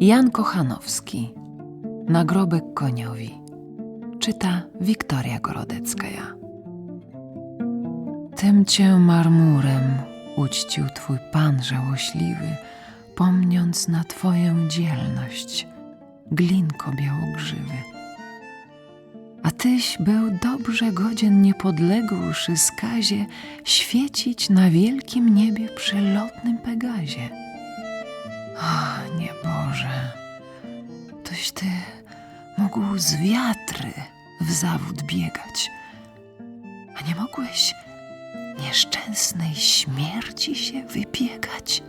Jan Kochanowski. Nagrobek koniowi. Czyta Wiktoria Gorodecka. Tym cię marmurem uczcił twój pan żałośliwy, pomniąc na twoją dzielność, glinko białogrzywy. A tyś był dobrze godzien niepodległszy skazie świecić na wielkim niebie przy lotnym Pegazie. O, nieboże, toś ty mógł z wiatry w zawód biegać, a nie mogłeś nieszczęsnej śmierci się wybiegać?